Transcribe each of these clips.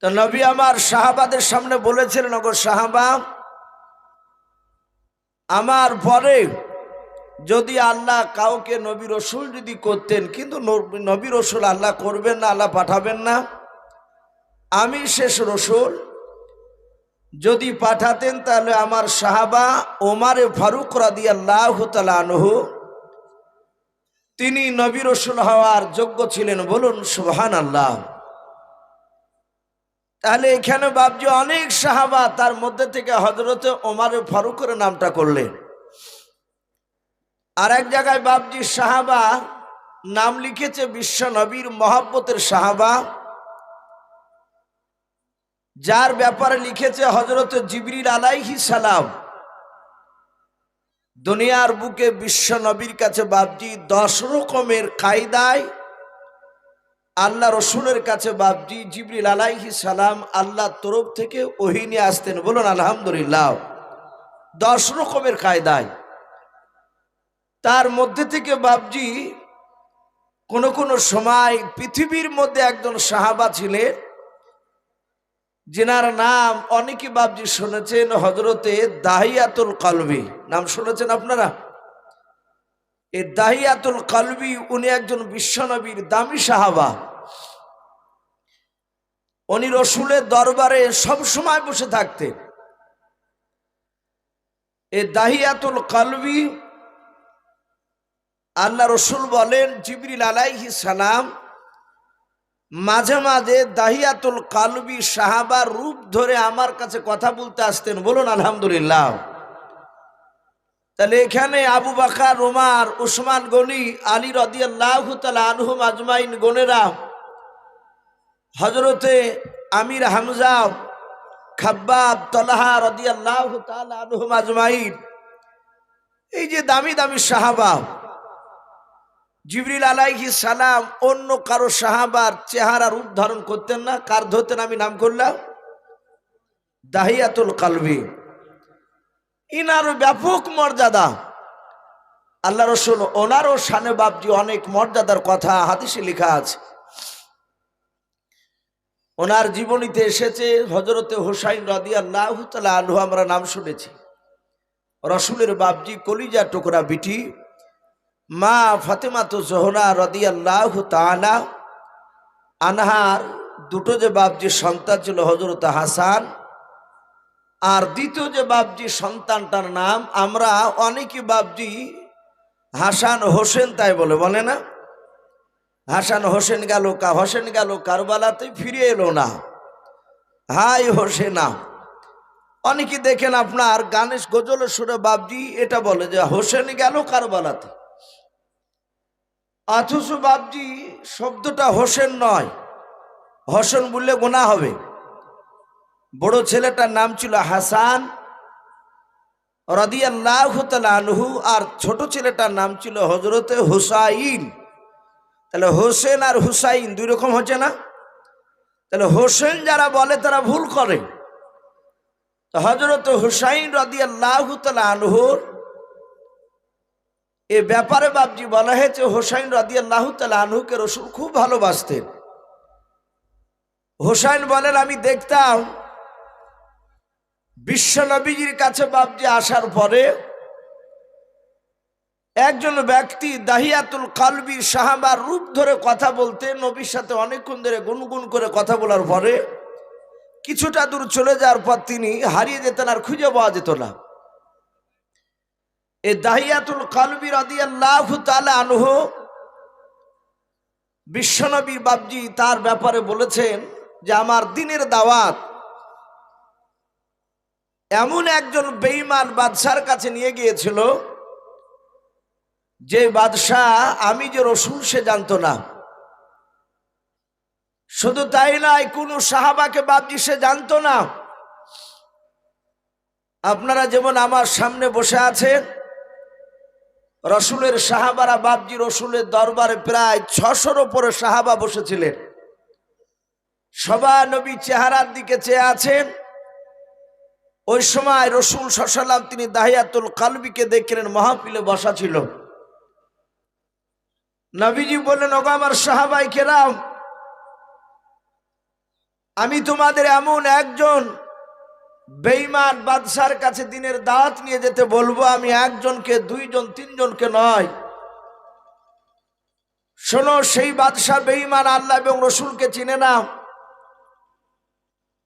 তো নবী আমার সাহাবাদের সামনে বলেছিলেন, ওগো সাহাবা, আমার পরে যদি আল্লাহ কাউকে নবী রসুল যদি করতেন, কিন্তু নবী- রসুল আল্লাহ করবেন না, আল্লাহ পাঠাবেন না, আমি শেষ রসুল। যদি পাঠাতেন তাহলে আমার সাহাবা ওমারে ফারুক রাদি আল্লাহ আনহু, তিনি নবী রসুল হওয়ার যোগ্য ছিলেন। বলুন সুবহান আল্লাহ তাহলে এখানে বাবজি অনেক সাহাবা, তার মধ্যে থেকে হজরতে ওমারে ফারুকের নামটা করলেন। আর এক জায়গায় বাবজি সাহাবা নাম লিখেছে বিশ্ব নবীর মহাব্বতের সাহাবা, যার ব্যাপারে লিখেছে হজরত জিবরিল আলাইহি সালাম। দুনিয়ার বুকে বিশ্ব নবীর কাছে বাবজি দশ রকমের কায়দায় আল্লাহ রসুলের কাছে বাবজি জিবরিল আলাইহি সালাম আল্লাহ তরফ থেকে ওহিনী আসতেন। বলুন, আলহামদুলিল্লাহ। দশ রকমের কায়দায়। তার মধ্যে থেকে বাবজি কোন কোন সময় পৃথিবীর মধ্যে একজন সাহাবা ছিলেন, যেনার নাম অনেকে বাবজি শুনেছেন হজরতে দাহিয়াতুল কলবি। নাম শুনেছেন আপনারা? এই দাহিয়াতুল কলবি, উনি একজন বিশ্বনবীর দামি সাহাবা। উনি রসুলের দরবারে সব সময় বসে থাকতেন। এ দাহিয়াতুল কলবি, আল্লাহ রসুল বলেন, জিবরিল আলাইহি সালাম, মাঝে মাঝে দাহিয়াতুল কালবি সাহাবার রূপ ধরে আমার কাছে কথা বলতে আসতেন। বলুন, আলহামদুলিল্লাহ। তাহলে এখানে আবু বাকার রোমার উসমান গনি, আলী রদিয়াল্লাহ আনহুম আজমাইন। গনেরা হজরতে আমির হামজা, খাব্বাব, তলাহা রদিয়াল্লাহ আনহুম আজমাইন। এই যে দামি দামি সাহাবা, জিবরিল আলাইহি সালাম, অন্য কারও সাহাবার চেহারা রূপ ধারণ করতেন না। কার ধরতেন আমি নাম করলাম? দাহিয়াতুল কালবি। ইনারও ব্যাপক মর্যাদা। আল্লাহ রসুল, ওনারও শানে বাপজি অনেক মর্যাদার কথা হাদিসে লেখা আছে। ওনার জীবনীতে এসেছে হজরতে হোসাইন রাদিয়াল্লাহ তালা আলহু আমরা নাম শুনেছি। রসুলের বাপজি কলিজা টুকরা বিটি, মা ফাতেমা তো জোহরা রদিয়াল্লাহ তালা আনহার দুটো যে বাপজির সন্তান ছিল হজরত হাসান আর দ্বিতীয় যে বাবজি সন্তানটার নাম, আমরা অনেকে বাবজি হাসান হোসেন তাই বলে বলে না? হাসান হোসেন গেল কা, হোসেন গেল কারবালাতে ফিরে এলো না। হাই হোসেনা, অনেকে দেখেন আপনার গানেশ গজলের সুরে বাবজি এটা বলে যে হোসেন গেল কারবালাতে। অথচ বাবজি শব্দটা হোসেন নয়, হোসেন বললে গোনা হবে। বড় ছেলেটার নাম ছিল হাসান, রদিয়াল্লাহ আর ছোট ছেলেটার নাম ছিল হজরতে হুসাইন। তাহলে হোসেন আর হুসাইন দুই রকম হচ্ছে না? তাহলে হোসেন যারা বলে তারা ভুল করে। তো হজরত হুসাইন রদিয়াল্লাহ আনহুর এ ব্যাপারে বাবজি বলা হয়েছে হোসাইন রাদিয়াল্লাহ আনহুকে রসুল খুব ভালোবাসতেন। হোসাইন বলেন, আমি দেখতাম বিশ্ব নবীজির কাছে বাবজি আসার পরে একজন ব্যক্তি দাহিয়াতুল কালবি সাহাবার রূপ ধরে কথা বলতে, নবীর সাথে অনেকক্ষণ ধরে গুনগুন করে কথা বলার পরে কিছুটা দূর চলে যাওয়ার পর তিনি হারিয়ে যেতেন আর খুঁজে পাওয়া যেত না। এ দাহিয়াতুল কালবি রাদিয়াল্লাহু তাআলা আনহু বিশ্বনবী বাবজি তার ব্যাপারে বলেছেন যে, আমার দিনের দাওয়াত এমন একজন বেঈমান বাদশার কাছে নিয়ে গিয়েছিল, যে বাদশাহ আমি যে রসুল সে জানতো না। শুধু তাই নয়, কোন সাহাবাকে বাবজি সে জানতো না। আপনারা যেমন আমার সামনে বসে আছেন, রসুলের সাহাবারা বাবজি রসুলের দরবারে প্রায় ছশোর ওপরে সাহাবা বসেছিলেন। সবা নবী চেহারার দিকে চেয়ে আছেন ওই সময় রসুল সসালাম তিনি দাহিয়াতুল কালবিকে দেখলেন মহাপিলে বসা ছিল। নবীজি বললেন, ওগো আমার সাহাবাই কেরাম, আমি তোমাদের এমন একজন বেইমান বাদশার কাছে দিনের দাঁত নিয়ে যেতে বলব, আমি একজনকে, দুইজন, তিনজনকে নয়। শোনো, সেই বাদশাহ বেইমান আল্লাহ এবং রসুলকে চিনে না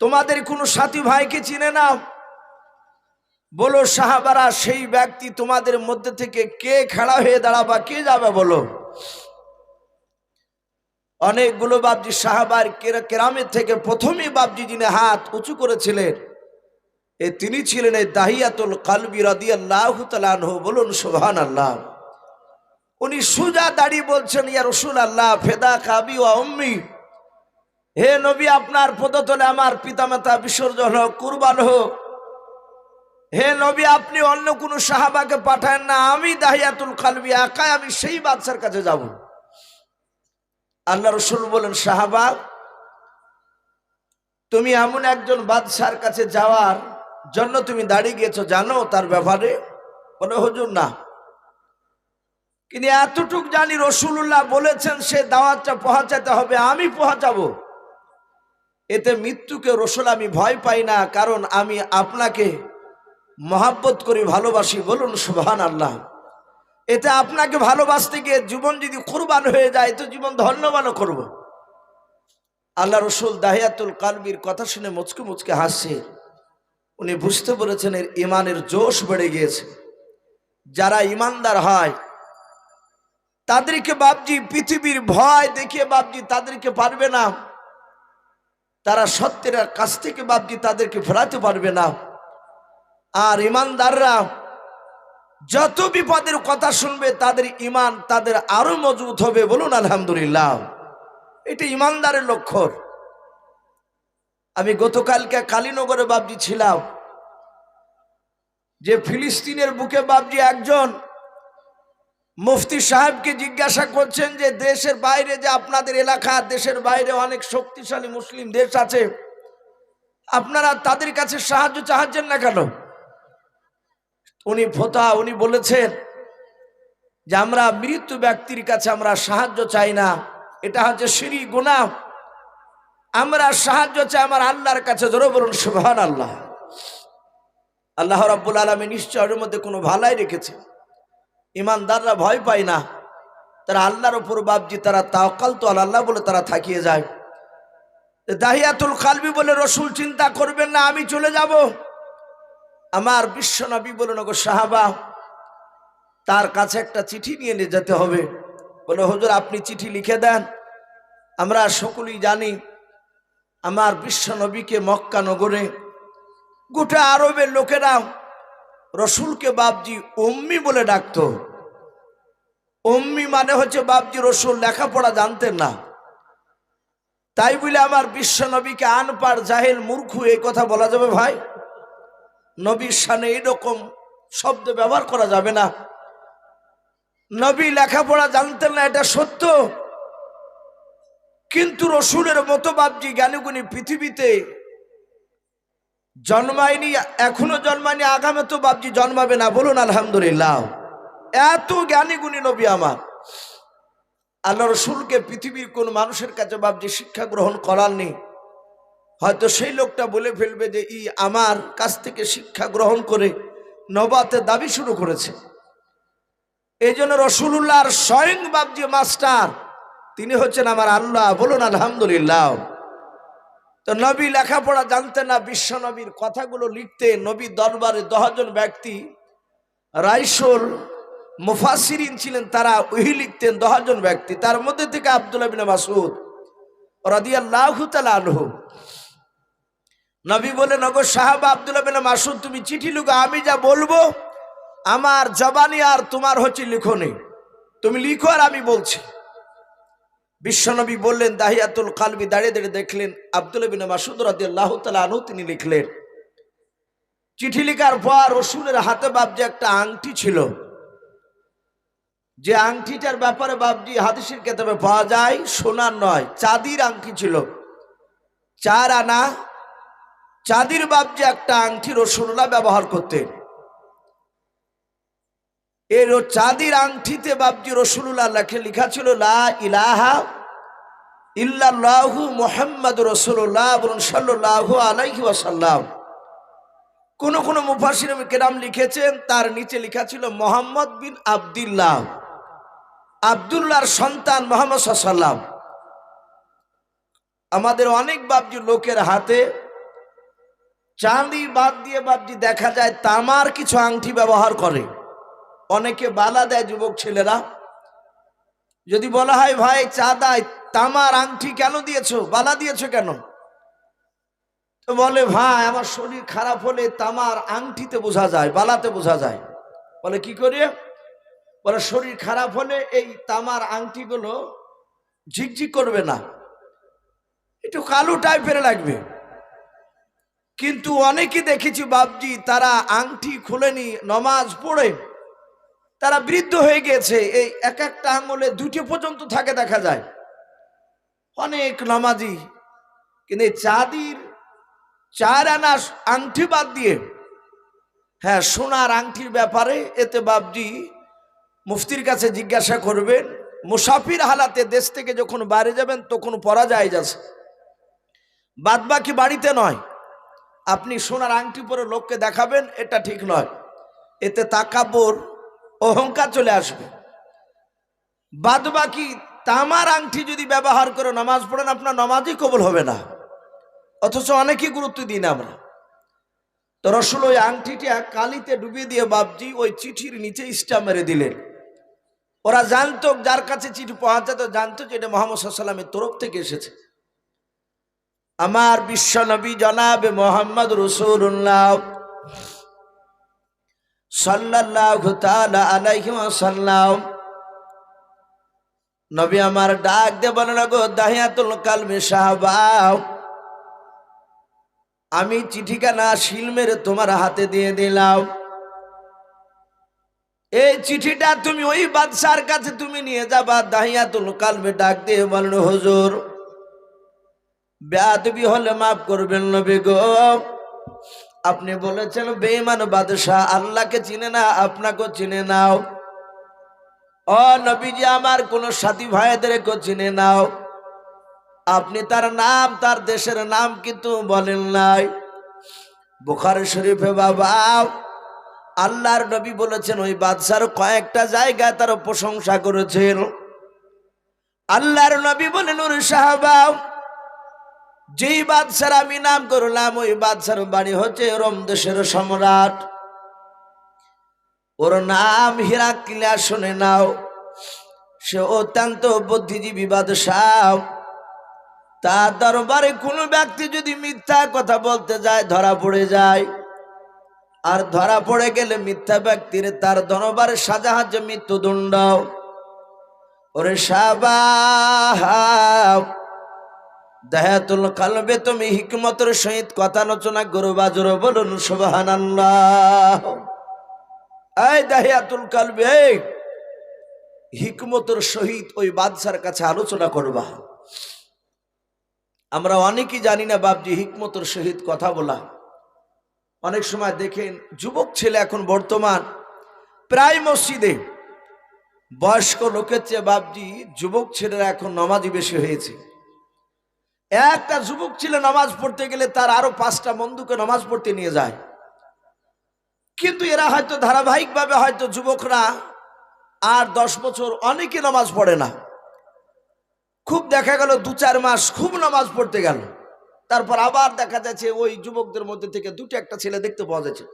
তোমাদের কোনো সাথী ভাইকে চিনে না বলো সাহাবারা, সেই ব্যক্তি তোমাদের মধ্যে থেকে কে খেলা হয়ে দাঁড়াবা, কে যাবে বলো? অনেকগুলো বাবজি সাহাবার কেরা- কেরামের থেকে প্রথমেই বাবজি যিনি হাত উঁচু করেছিলেন, এ তিনি ছিলেন এই দাহিয়াতুল কালবি রাদি আল্লাহ বলুন সোহান আল্লাহ উনি সুজা দাঁড়িয়ে বলছেন, ইয়া রসুল আল্লাহ ফেদা কাবি ও অম্মি হে নবী, আপনার পদতলে আমার পিতামাতা বিসর্জন হোক, কুরবান হোক হে নবী, আপনি অন্য কোনো সাহাবাকে পাঠান না, আমি দাহিয়াতুল খালবি, একাই আমি সেই বাদশার কাছে যাব। আল্লাহ রসুল বলেন, সাহাবা, তুমি এমন একজন বাদশার কাছে যাওয়ার জন্য তুমি দাঁড়িয়ে গিয়েছো, জানো তার ব্যাপারে? বলে, হজুর, না। কিন্তু এতটুক জানি রসুল্লাহ বলেছেন, সে দাওয়াতটা পৌঁছাতে হবে, আমি পৌঁছাবো। এতে মৃত্যুকে রসুল আমি ভয় পাই না, কারণ আমি আপনাকে মহাব্বত করি, ভালোবাসি, বলুন সুবহান আল্লাহ এতে আপনাকে ভালোবাসতে গিয়ে জীবন যদি কোরবান হয়ে যায়, তো জীবন ধন্যবানও করব। আল্লাহ রসুল দাহিয়াতুল কালবির কথা শুনে মুচকে মুচকে হাসছে। উনি বুঝতে পেরেছেন এর ইমানের জোশ বেড়ে গিয়েছে। যারা ইমানদার হয়, তাদেরকে বাপজি পৃথিবীর ভয় দেখিয়ে বাপজি তাদেরকে পারবে না। তারা সত্যের কাছ থেকে বাপজি তাদেরকে ফেরাতে পারবে না। আর ইমানদাররা যত বিপদের কথা শুনবে, তাদের ইমান তাদের আরও মজবুত হবে বলুন আলহামদুলিল্লাহ। এটা ইমানদারের লক্ষ্য আমি গতকালকে কালীনগরে বাবজি ছিলাম। যে ফিলিস্তিনের বুকে বাবজি একজন মুফতি সাহেবকে জিজ্ঞাসা করছেন যে, দেশের বাইরে যে আপনাদের এলাকা, দেশের বাইরে অনেক শক্তিশালী মুসলিম দেশ আছে, আপনারা তাদের কাছে সাহায্য চাহাচ্ছেন না কেন? উনি ফোতা উনি বলেছেন যে আমরা মৃত্যু ব্যক্তির কাছে আমরা সাহায্য চাই না। এটা হচ্ছে সিঁড়ি গুণা। আমরা সাহায্য চাই আমার আল্লাহর কাছে ধরো বলুন সুবহান আল্লাহ আল্লাহ রাব্বুল আলমী নিশ্চয় ওর মধ্যে কোনো ভালাই রেখেছে। ইমানদাররা ভয় পায় না। তারা আল্লাহর ওপর বাবজি তারা তাওকাল তো আল্লাহ বলে তারা থাকিয়ে যায়। দাহিয়াতুল কালবি বলে রসুল চিন্তা করবেন না, আমি চলে যাব। আমার বিশ্বনবী বলে নগর সাহাবা, তার কাছে একটা চিঠি নিয়ে নিয়ে যেতে হবে। বলে, হুজুর, আপনি চিঠি লিখে দেন। আমরা সকলেই জানি আমার বিশ্বনবীকে মক্কা নগরে গোটা আরবের লোকেরা রসুলকে বাবজি উম্মি বলে ডাকত। অম্মি মানে হচ্ছে বাবজি রসুল, লেখাপড়া জানতেন না। তাই বলে আমার বিশ্বনবীকে আনপার জাহেল মূর্খু, এই কথা বলা যাবে ভাই? নবীর সামনে এইরকম শব্দ ব্যবহার করা যাবে না। নবী লেখাপড়া জানতেন না, এটা সত্য। কিন্তু রসুলের মতো বাবজি জ্ঞানীগুণী পৃথিবীতে জন্মায়নি, এখনও জন্মায়নি, আগামে তো বাবজি জন্মাবে না, বলুন আলহামদুলিল্লাহ। এত জ্ঞানীগুণী নবী আমার। আল্লাহ রসুলকে পৃথিবীর কোন মানুষের কাছে বাবজি শিক্ষা গ্রহণ করাননি। হয়তো সেই লোকটা বলে ফেলবে যে, ই আমার কাছ থেকে শিক্ষা গ্রহণ করে নবাতে দাবি শুরু করেছে। এই জন্য রসুল্লাহর স্বয়ং বাবজি মাস্টার, তিনি হচ্ছেন আমার আল্লাহ, বলুন আলহামদুলিল্লাহ। তো নবী লেখাপড়া জানতেন না, বিশ্ব নবীর কথাগুলো লিখতে নবী দরবারে দশজন ব্যক্তি, রাইসোল মুফাসিরিন ছিলেন, তারা ওহি লিখতেন দশজন ব্যক্তি। তার মধ্যে থেকে আবদুল্লাহ বিন মাসুদ রাদিয়াল্লাহু তাআলা আনহু নবী বলে নগর সাহাবা আবদুল্লাহ বিন মাসুদ তুমি চিঠি লিখো, আমি যা বলব, আমার জবানি আর তোমার হচ্ছে লিখনে। তুমি লিখো আর আমি বলছি। বিশ্বনবী বললেন, দাহিয়াতুল কালবি দাঁড়িয়ে দাঁড়িয়ে দেখলেন আব্দুল বিন মাসুদ তাআলা আনহু তিনি লিখলেন। চিঠি লেখার পর রসুলের হাতে বাবজি একটা আংটি ছিল। যে আংটিটার ব্যাপারে বাবজি হাদিসের কেতাবে পাওয়া যায়, সোনার নয়, চাঁদির আংটি ছিল। চার আনা চাঁদির বাবজি একটা আংটি রসুল্লাহ ব্যবহার করতেন, এর চাঁদির আংটিতে বাবজি রসুল্লাহ লেখে, লেখা ছিল, লা ইলাহা ইল্লাল্লাহু মোহাম্মদ রসুল্লাহ বলুন সাল্লাহু আলাইহি ওয়াসাল্লাম কোন কোন মুফাসির কেরাম লিখেছেন, তার নিচে লেখা ছিল, মোহাম্মদ বিন আবদুল্লাহ, আবদুল্লাহর সন্তান মোহাম্মদ সাল্লাম আমাদের অনেক বাবজি লোকের হাতে চাঁদি বাদ দিয়ে বাবজি দেখা যায় তামার কিছু আংটি ব্যবহার করে। অনেকে বালা দেয় যুবক ছেলেরা। যদি বলা হয়, ভাই, চাঁদায় তামার আংটি কেন দিয়েছ? বালা দিয়েছ কেন? তো বলে, ভাই, আমার শরীর খারাপ হলে তামার আংটিতে বোঝা যায়, বালাতে বোঝা যায়। বলে, কি করে? বলে, শরীর খারাপ হলে এই তামার আংটিগুলো ঝিকঝিক করবে না। একটু কালো টাইপের লাগবে। কিন্তু অনেকে দেখেছি বাবজি তারা আংটি খুলেনি, নমাজ পড়ে। তারা বৃদ্ধ হয়ে গেছে, এই এক একটা আঙুলে দুটি পর্যন্ত থাকে দেখা যায়। অনেক নামাজি, কিন্তু চাঁদির চার আনা আংটি বাদ দিয়ে হ্যাঁ সোনার আংটির ব্যাপারে এতে বাবজি মুফতির কাছে জিজ্ঞাসা করবেন, মুসাফির হালাতে দেশ থেকে যখন বাইরে যাবেন, তখন পরা যায় যাচ্ছে বাদবাকি বাড়িতে নয়। আপনি সোনার আংটি পরে লোককে দেখাবেন, এটা ঠিক নয়। এতে তাকাবর অহংকার চলে আসবে। বাদ বাকি তামার আংটি যদি ব্যবহার করে নামাজ পড়েন, আপনার নামাজই কবল হবে না। অথচ অনেকেই গুরুত্ব দিই না আমরা। তো রসুল ওই আংটিটা কালিতে ডুবিয়ে দিয়ে বাবজি ওই চিঠির নিচে স্টা মেরে দিলেন। ওরা জানতো, যার কাছে চিঠি পৌঁছাতো, জানতো যে এটা মোহাম্মদ সাল্লামের তরফ থেকে এসেছে। আমার বিশ্ব নবী জনাবে মোহাম্মদ রসুল্লাহ নবী আমার ডাক গো আমি চিঠিখানা শিল মেরে তোমার হাতে দিয়ে দিলাম। এই চিঠিটা তুমি ওই বাদশার কাছে তুমি নিয়ে যাবা, দাহিয়াতুল কালবে ডাক দিয়ে বলেন, হুজুর বেয়াদবি হলে মাফ করবেন নবী গো। আপনি বলেছেন, বেঈমান বাদশাহ, আল্লাহকে চিনে না, আপনাকেও চিনে নাও। ও নবীজি, আমার কোন সাথী ভাইদেরকেও চিনে নাও। আপনি তার নাম, তার দেশের নাম কিন্তু বলেন নাই। বুখার শরীফে বাবা, আল্লাহর নবী বলেছেন, ওই বাদশার কয়েকটা জায়গায় তার প্রশংসা করেছেন। আল্লাহর নবী বলেন, ওর সাহাবা যেই বাদশার আমি নাম করলাম, ওই বাদশার বাড়ি হচ্ছে রোম দেশের সম্রাট। ওর নাম হিরাকিলা শুনে নাও। সে অত্যন্ত বুদ্ধিজীবী বাদশাহ। তার দরবারে কোনো ব্যক্তি যদি মিথ্যা কথা বলতে যায়, ধরা পড়ে যায়। আর ধরা পড়ে গেলে মিথ্যা ব্যক্তির তার দরবারে সাজা হচ্ছে মৃত্যুদণ্ড। ওরে সাবাহ দেহাতুল কালবে তুমি হিকমতের সহিত কথা আলোচনা করো, বাজর বলুন সুবাহান এই কালবে হিকমতের সহিত ওই বাদশার কাছে আলোচনা করবা। আমরা অনেকেই জানি না বাবজি হিকমতের সহিত কথা বলা। অনেক সময় দেখেন, যুবক ছেলে এখন বর্তমান প্রায় মসজিদে, বয়স্ক লোকের চেয়ে বাবজি যুবক ছেলেরা এখন নমাজি বেশি হয়েছে। একটা যুবক ছিল নামাজ পড়তে গেলে তার আরও পাঁচটা বন্ধুকে নামাজ পড়তে নিয়ে যায়। কিন্তু এরা হয়তো ধারাবাহিকভাবে হয়তো যুবকরা আর দশ বছর অনেকে নামাজ পড়ে না। খুব দেখা গেল দু চার মাস খুব নামাজ পড়তে গেল। তারপর আবার দেখা যাচ্ছে ওই যুবকদের মধ্যে থেকে দুটো একটা ছেলে দেখতে পাওয়া যাচ্ছে।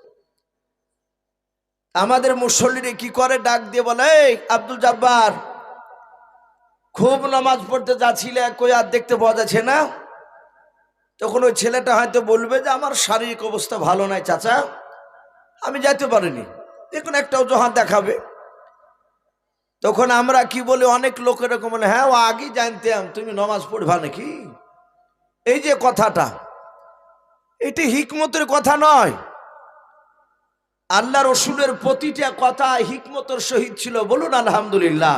আমাদের মুসল্লিরে কি করে? ডাক দিয়ে বলে "এই, আব্দুল জব্বার খুব নামাজ পড়তে যাচ্ছিলে, কই আর দেখতে পাওয়া যাচ্ছে না? তখন ওই ছেলেটা হয়তো বলবে যে, আমার শারীরিক অবস্থা ভালো নাই চাচা, আমি যাইতে পারিনি। দেখুন একটা অজুহাত দেখাবে। তখন আমরা কি বলি, অনেক লোক এরকম বলে হ্যাঁ ও আগেই জানতাম, তুমি নামাজ পড়বা নাকি? এই যে কথাটা, এটি হিকমতের কথা নয়। আল্লাহ রসুলের প্রতিটা কথা হিকমতের সহিত ছিল। বলুন, আলহামদুলিল্লাহ।